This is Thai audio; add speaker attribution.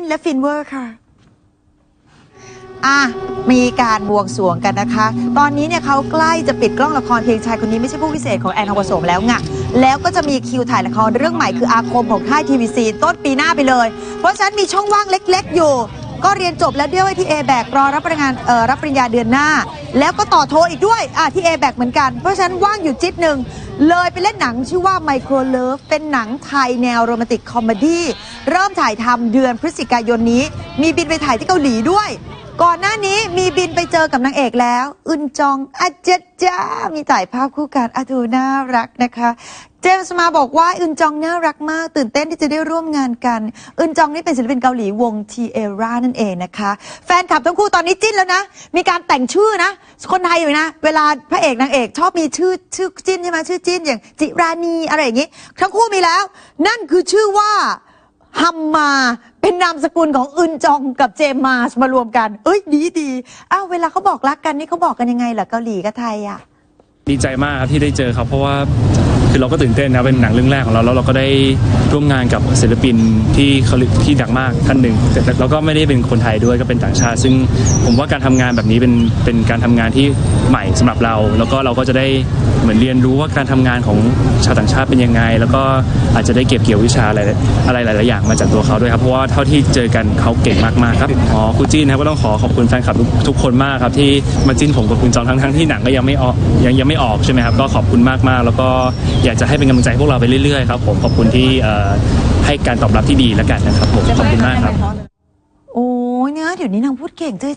Speaker 1: นและฟินเวอร์ค่ะอะมีการบวงสรวงกันนะคะ ตอนนี้เนี่ยเขาใกล้จะปิดกล้องละครเพลงชายคนนี้ไม่ใช่ผู้พิเศษของแอนทองผสมแล้วไงแล้วก็จะมีคิวถ่ายละครเรื่องใหม่คืออาคมของค่ายทีวีซีต้นปีหน้าไปเลย เพราะฉะนั้นมีช่องว่างเล็ก ๆ อยู่ ก็เรียนจบแล้วเดียวไว้ที่ A แบกรอรับปริญญาเอ่อรับปริญญาเดือนหน้า แล้วก็ต่อโทอีกด้วยอะที่ A แบกเหมือนกัน เพราะฉะนั้นว่างอยู่จิตหนึ่ง เลยไปเล่นหนังชื่อว่าไมโครเลิฟเป็นหนังไทยแนวโรแมนติกคอมเมดี้เริ่มถ่ายทำเดือนพฤศจิกายนนี้ มีบินไปถ่ายที่เกาหลีด้วย ก่อนหน้านี้มีบินไปเจอกับนางเอกแล้ว อึนจองอาเจจ้ามีถ่ายภาพคู่กันอาดูน่ารักนะคะ เจมส์มาบอกว่าอึนจองน่ารักมาก ตื่นเต้นที่จะได้ร่วมงานกัน อึนจองนี่เป็นศิลปินเกาหลีวงทีเอรานั่นเองนะคะ แฟนคลับทั้งคู่ตอนนี้จิ้นแล้วนะ มีการแต่งชื่อนะ คนไทยอยู่นะ เวลาพระเอกนางเอกชอบมีชื่อชื่อจิ้นใช่ไหมชื่อจิ้นอย่างจิรานีอะไรอย่างนี้ ทั้งคู่มีแล้ว นั่นคือชื่อว่า ฮัมมาเป็นนามสกุลของอึนจองกับเจมมาสมารวมกัน เอ้ยดีดีอ้าวเวลาเขาบอกรักกันนี่เขาบอกกันยังไงเหรอเกาหลีกับไทยอะ
Speaker 2: ดีใจมากครับที่ได้เจอครับเพราะว่า คือเราก็ตื่นเต้นนะเป็นหนังเรื่องแรกของเราแล้วเราก็ได้ร่วมงานกับศิลปินที่เขาที่ดังมากท่านหนึ่งแต่เราก็ไม่ได้เป็นคนไทยด้วยก็เป็นต่างชาติ ซึ่งผมว่าการทำงานแบบนี้เป็นเป็นการทำงานที่ใหม่สำหรับเรา แล้วก็เราก็จะได้เหมือนเรียนรู้ว่าการทำงานของชาวต่างชาติเป็นยังไง แล้วก็อาจจะได้เก็บเกี่ยววิชาอะไรอะไรหลายๆอย่างมาจากตัวเขาด้วยครับเพราะว่าเท่าที่เจอกันเขาเก่งมากๆครับอ๋อคุณจีนนะครับก็ต้องขอขอบคุณแฟนคลับทุกทุกคนมากครับที่มาจิ้นผมกับคุณจองทั้งทั้งๆที่หนังก็ยังไม่ออกยังยังไม่ออกใช่ไหมครับก็ขอบคุณมากๆ แล้วก็อยากจะให้เป็นกำลังใจให้พวกเราไปเรื่อยๆครับผมขอบคุณที่เอ่อให้การตอบรับที่ดีแล้วกันนะครับผมขอบคุณมากครับ
Speaker 1: โอ้ยเนี่ยเดี๋ยวนี้นางพูดเก่งเจ้ย